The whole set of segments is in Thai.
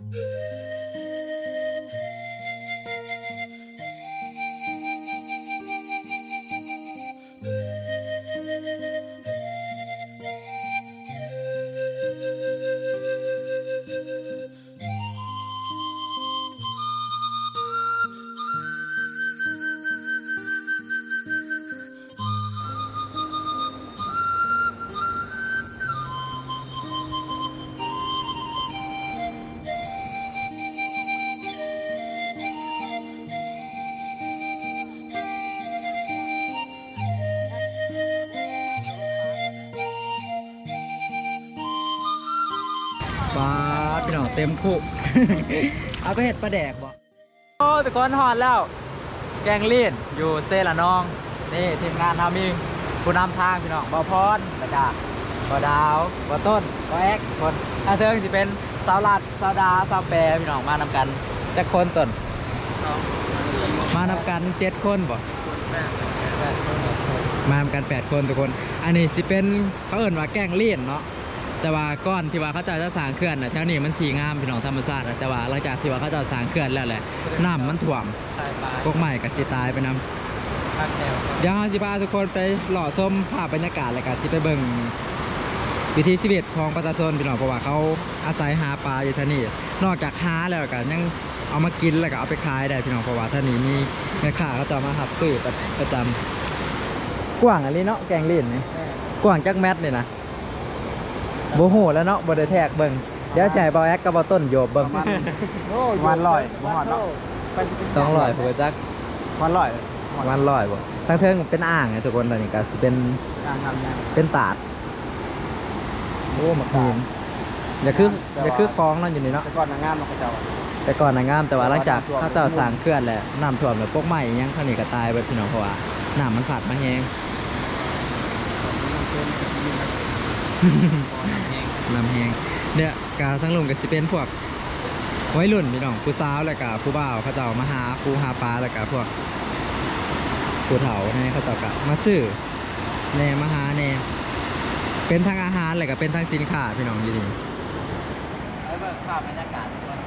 Yeah. ปลาพี่น้องเต็มคุเอาไปเห็ดปลาแดกบ่โอ้ทุกคนหอดแล้ว แกงลีนอยู่เซละนอง นี่ทีมงานทำมีผู้นำทางพี่น้องบอพรแล้วก็บอดาวบอต้นบอแอกคนอาเทิงสิเป็นสาวลัดสาวดาสาวแปรพี่น้องมานำกันจะคนต้นมานำกันเจ็ดคนบ่มานำกัน8คนทุกคน อันนี้สิเป็นเขาเอิ่นว่าแกงเลี่ยนเนาะ แต่ว่าก้อนที่ว่าเขาเจะจะสร้างเขื่อนนะแถวนี้มันสีงามพี่น้องธรรมชาตินะแต่ว่าหลังจากที่ว่าเขาเจะสร้างเขื่อนแล้วแหละน้ำมันท่วมสายปลาพวกใหม่กับสีตายไปนำภาคแนวเดี๋ยวเราสิพาทุกคนไปหล่อส้มภาพบรรยากาศแล้วก็สิไปเบิ่งวิถีชีวิตของประชาชนพี่น้องเพราะว่าเขาอาศัยหาปลาอยู่ที่นี่นอกจากหาแล้วก็ยังเอามากินแล้วก็เอาไปขายได้พี่น้องเพราะว่าที่นี่มีแม่ค้าเขาจะมาหับซื้อประประจำกว้างอันนี้เนาะแกงเลี่ยนนี่กว้างจักแมตรนี่นะ โบโหแล้วเนาะบไดแทกเบิ่งเดี๋ยวใส่บอแอคกับบอต้นโยบเบิ่งวันลอยบ่หอดเนาะสองร้อยเผื่อจักวันลอยวันร้อยบ่ทั้งเทิงเป็นอ่างไงทุกคนตอนนี้ก็สิเป็นการทำงานเป็นตาดโอ้หมักหินอย่าคืออย่าคือคลองนั่นอยู่นี่เนาะแต่ก่อนนางงามเราก็จะเอาแต่ก่อนน่ะงามแต่ว่าหลังจากน้ำท่วมเขาเจ้าสร้างเขื่อนแล้วน้ำท่วมแล้วพวกใหม่ยังข้างนี้ก็ตายไปพี่น้องเพราะว่าน้ำมันผัดมาแห้ง น้ำแห้งเนี่ยกาทั้งลุมกับสิเป็นพวกวัยรุ่นพี่น้องผู้สาวแล้วก็ผู้บ่าวเขาเจ้ามาหาผู้หาปลาแล้วก็พวกผู้เฒ่าเนี่ยเขาเจ้ากะมาซื้อแน่มาหาแน่เป็นทั้งอาหารแล้วก็เป็นทั้งสินค้าพี่น้องอยู่นี่ไปเบิ่งภาพบรรยากาศทุกคน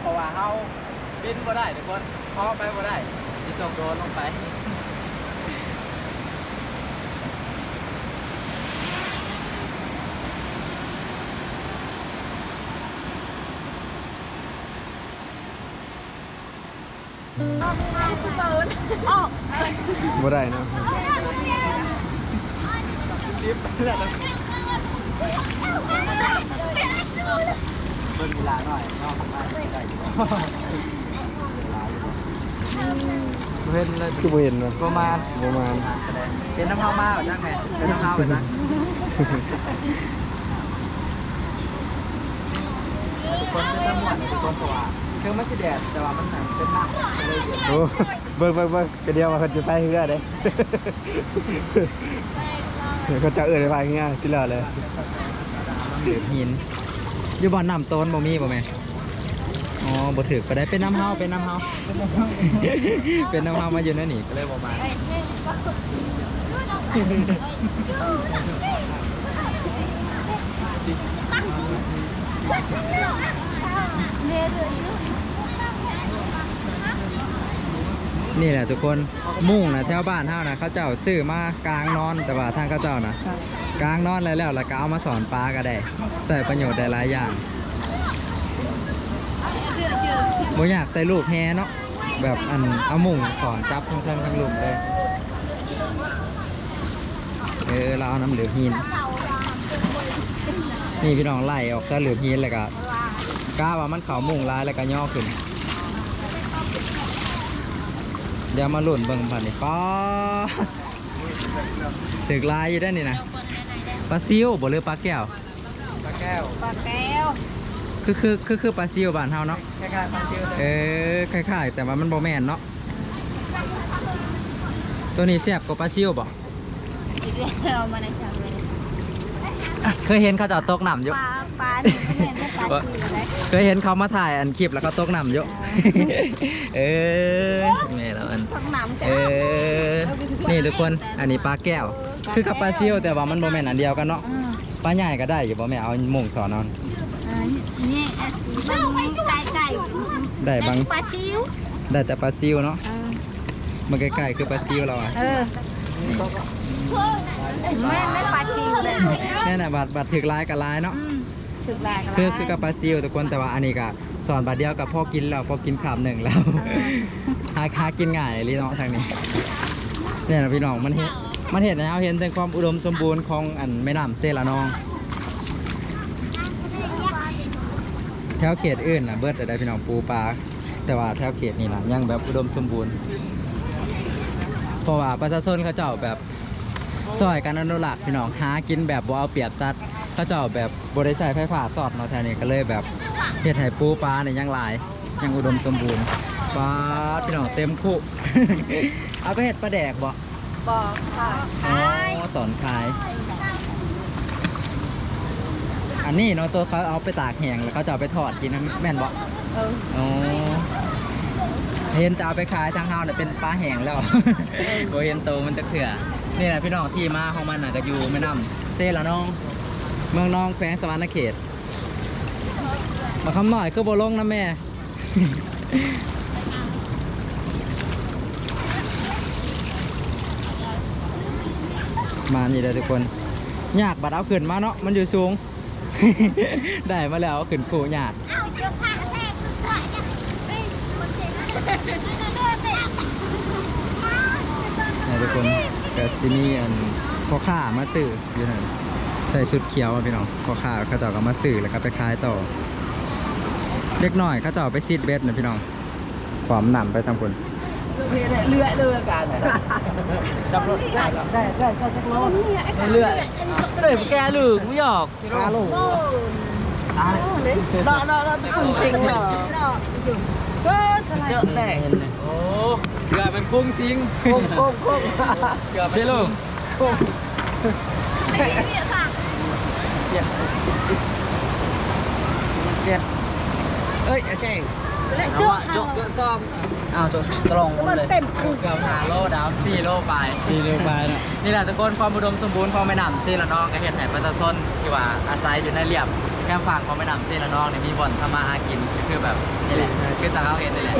เพราะว่าเฮาบินบ่ได้ทุกคนเพาะไปบ่ได้สิส่งโดรนลงไป บ่ได้นะเบิ่งเวลาหน่อยเนาะได้อยู่เห็นเลยคือบ่เห็นเนาะประมาณประมาณเป็นน้ำเผามาแบบจังไงเป็นน้ำเผาแบบจังทุกคนเป็นน้ำหมวนทุกคนเพราะว่า เครื่องมันสิแดดแต่ว่ามันหนักเป็นน้ำก็เลยเย็นโอ้เบิ่งเบิ่งเบิ่งก็เดียวว่าเขาจะไปเฮือเด้ เขาจะเอิ้นไปพายง่ายที่แล้วเลยหินอยู่บ่อนน้ำต้นบ่มีบ่แม่อ๋อบ่ถือก็ได้เป็นน้ำเฮาเป็นน้ำเฮาเป็นน้ำเฮามาอยู่นั่นนี่ก็เลยบ่มา นี่แหละทุกคนมุ่งนะแถวบ้านเฮานะเขาเจ้าซื้อมากลางนอนแต่ว่าทางเขาเจ้านะกลางนอนแล้วแล้วแล้วก็เอามาสอนปลาก็ได้ใส่ประโยชน์ได้หลายอย่างบ่อยากใส่ลูกแฮเนาะแบบอันเอามุ่งสอนจับทั้งทั้งทั้งลุมเลยเออเราเอาน้ำเหลือหินนี่พี่น้องไล่ออกก็เหลือหินเลยก็ กล้าว่ามันเขามุ่งร้ายแล้วก็ย่อขึ้น เดี๋ยวมาหลุ่นเบิ่งพันนี่ป้าถึกลายอยู่ได้านนี่นะปลาซิวบ่หรือปลาแก้ว ปลาแก้ว ปลาแก้ว คือคือคือคือปลาซิวบ้านเฮาเนาะคล้ายๆปลาซิวเออคล้ายๆแต่ว่ามันบ่แม่นเนาะ ตัวนี้แซ่บกว่าปลาซิวบ่อีกแล้วเรามาในชามเลย เคยเห็นเขาจะเอาตกน้ำอยู่ ปลาปลาเนี่ยเขาเห็นเป็นปลาสีเลยเคยเห็นเขามาถ่ายอันคลิปแล้วเขาตกน้ำอยู่ เออแม่แล้วอันทั้งน้ำเออนี่ทุกคน อันนี้ปลาแก้ว คือกับปลาซิวแต่ว่ามันบ่แม่นอันเดียวกันเนาะ อืมปลาใหญ่ก็ได้อยู่บ่แม่เอาหม่งสอนเอาอ่านี่อะมันไก่ไก่ได้บาง ปลาชิวได้แต่ปลาซิวเนาะ เออมันใกล้ๆคือปลาซิวเราอะ เออ แม่ได้ปลาชิวเลยนี่น่ะบาดบาดถึกลายกับลายเนาะอืมถึกแหลกคือคือกับปลาซิวทุกคนแต่ว่าอันนี้ก็สอนบาดเดียวกับพ่อกินแล้วพ่อกินขาบหนึ่งแล้วหาหากินง่ายลีเนาะทางนี้เนี่ยนะพี่น้องมันเห็นมันเห็นแล้วเห็นถึงความอุดมสมบูรณ์ของอันแม่น้ำเซละนอง แถวเขตอื่นนะเบิดแต่ได้พี่น้องปูปลาแต่ว่าแถวเขตนี่นะยังแบบอุดมสมบูรณ์เพราะว่าประชาชนเขาเจ้าแบบ ซอยกันอนุรักษ์พี่น้องหากินแบบบ่เอาเปรียบสัตว์เขาเจ้าแบบบริใช้ไฟฟ้าสอดเนาะแถวนี้ก็เลยแบบเฮ็ดให้ปูปลาเนี่ยยังหลายยังอุดมสมบูรณ์ปลาพี่น้องเต็มคุ เอาไปเฮ็ดปลาแดกบ่บอกค่ะอ๋อสอนขาย อันนี้เนาะตัวเขาเอาไปตากแห้งแล้วเขาจะเอาไปทอดกินนะแม่นบ่เอออ๋อเห็นจะเอาไปขายทางเฮาเนี่ยเป็นปลาแห้งแล้วโบเห็นโตมันจะเขื่อ นี่แหละพี่น้องที่มาของมันน่ะก็อยู่แม่น้ำเซละน้อง เมืองน้องแขวงสวรรณเขต มาคำหน่อยก็บ่ลงนะแม่ มานี่เลยทุกคนยากบัดเอาขึ้นมาเนาะมันอยู่สูง ได้มาแล้วเอาขึ้นคู่ยากอ้าวเจ้าผ้าแทกคือผ้าเนี่ยเฮ้ยคนเจ๋งอะเดินเดินเดินนี่ทุกคน กับซินี่อันพ่อค้ามาซื้ออยู่นั่นใส่สุดเขียวอะพี่น้องพ่อค้าเขาเจ้าก็มาซื้อแล้วก็ไปขายต่อเล็กน้อยเขาเจ้าไปซีดเบ็ดนะพี่น้องขวามหนำไปทางคนเลื่อยเลื่อยกันจับรถได้ได้ได้ได้จักรรถเลื่อยเลื่อยแกลืมไม่หยอกตาลูกตาเลยดอกดอกดอกจริงเหรอก็สไล เยอะด์แน่โอ้เกือบเป็นกุ้งจริงโค้งโค้งโค้งเกือบใช่ลูกโค้งไม่ได้เนี่ยค่ะเจ็ดเจ็ดเอ้ยอาแช่งเจ้าจกจกซอง อ้าวจกตรงมันเลยเต็มคุกเกือบหาโลดาวสี่โลไป สี่เร็วไปเนาะนี่แหละทุกคนความอุดมสมบูรณ์ของแม่น้ำเซละนองก็เห็นให้ประชาชนที่ว่าอาศัยอยู่ในเรียบแคมฝั่งของแม่น้ำเซละนองเนี่ยมีบ่อนทำมาหากินก็คือแบบนี่แหละคือจากเขาเห็นนี่แหละ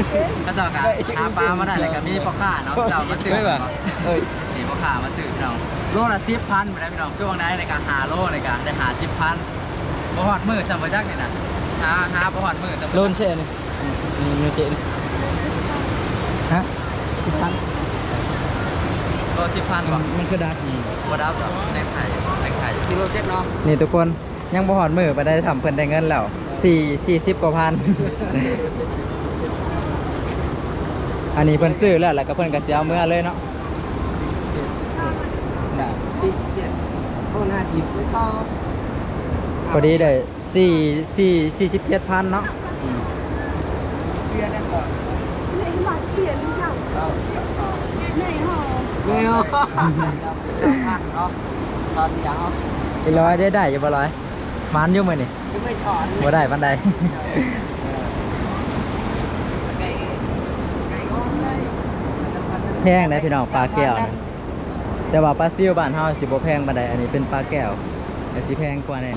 ก็จะการหาปลามาได้เลยก็มีพ่อค้าเนาะเจ้ามาซื้อเฮ้ยว่ะเอ้ยนี่พ่อค้ามาซื้อพี่น้องโลละสิบพันไปได้พี่น้องคือวางได้ในการหาโลในการได้หาสิบพันบ่ฮอดมือจำไว้จักนี่นะหาหาบ่ฮอดมือจำบ่โลนเช่นี่นี่มีเจนี่ ฮะสิบพันโลสิบพันบ่มันคือดักนี่บ่ดับดอกในไข่ในไข่กิโลเจ็ดเนาะนี่ทุกคนยังบ่หอดมือไปได้ทำเพิ่นได้เงินแล้วสี่สี่สิบกว่าพัน อันนี้เพิ่นซื้อแล้วแล้วก็เพิ่นก็สิเอาเมื่อเลยเนาะสี่สิบเจ็ดโอ้ห้าสิบไม่ต่อพอดีได้สี่สี่สี่สิบเจ็ดพันเนาะ เรียนได้ก่อน ในหลักเขียนค่ะ เอา ในหอ เงี้ยเนาะตอนเดียวอีร้อยได้ได้อยู่บ่ร้อยมันอยู่มื้อนี่ไม่ถอนบ่ได้ปานใดไก่ไก่ก้อนเลยแพงนะพี่น้องปลาแก้วนี่แต่ว่าปลาซิวบ้านเฮาสิบ่แพงปานใดอันนี้เป็นปลาแก้วแต่สิแพงกว่าแน่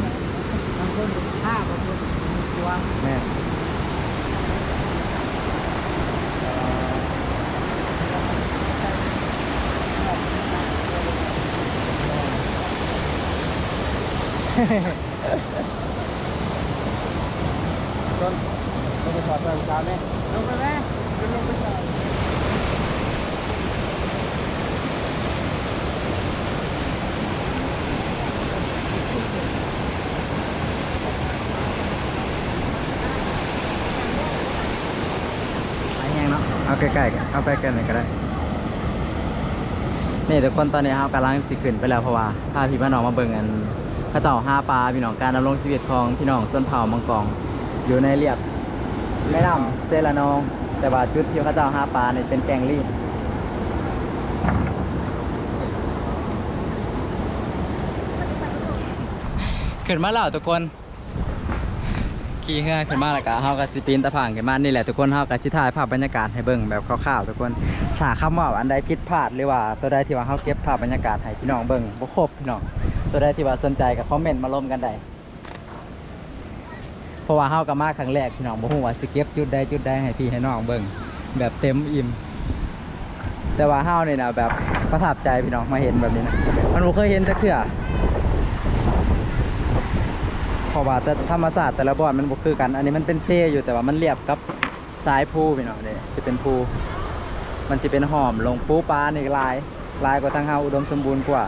บางคนห้าบางคนตัวแม่ ต้นลงไปถอดเปลือกชาไหมลงไปไหมลงไปถอดเอาใกล้ๆกันเอาไปกันหน่อยก็ได้ นี่ทุกคนตอนนี้เรากำลังสิขึ้นไปแล้วเพราะว่าพาพี่พี่น้องมาเบิ่งกัน ข้าเจ้าห้าปลาพี่น้องการดำรงชีวิตของพี่น้องส้นเผ่ามังกรอยู่ในเรียบแม่น้ำเซลานอง แต่ว่าจุดที่ข้าเจ้าห้าปลาเนี่ยเป็นแกงลี่ขึ้นมาแล้วทุกคนขี่เรือขึ้นมาแล้วก็เฮาก็สิปีนตะพังขึ้นมานี่แหละทุกคนเฮาก็สิถ่ายภาพบรรยากาศให้เบิ่งแบบคร่าวๆทุกคนถ้าคำว่าอันใดผิดพลาดหรือว่าตัวใดที่ว่าเฮาเก็บภาพบรรยากาศให้พี่น้องเบิ่งบ่ครบพี่น้อง ตัวใดที่ว่าสนใจก็คอมเมนต์มาลมกันได้เพราะว่าเฮาก็มาครั้งแรกพี่น้องบ่ฮู้ว่าสิเก็บจุดใดจุดใดให้พี่ให้น้องเบิ่งแบบเต็มอิ่ม แต่ว่าเฮานี่นะแบบประทับใจพี่น้องมาเห็นแบบนี้นะมันบ่เคยเห็นจักเทื่อเพราะว่าแต่ธรรมศาสตร์แต่ละบ่อนมันบ่คือกัน อันนี้มันเป็นเซอยู่แต่ว่ามันเรียบกับสายภูพี่น้องเนี่ยสิเป็นภูมันสิเป็นหอมลงปูปลานี่ลายลายกว่าทางเฮาอุดมสมบูรณ์กว่า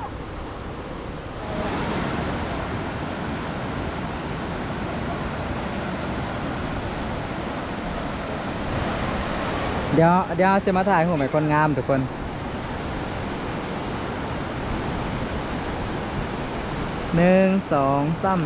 เดี๋ยวเดี๋ยวจะมาถ่ายหัวใหม่คนงามทุกคน หนึ่งสองสาม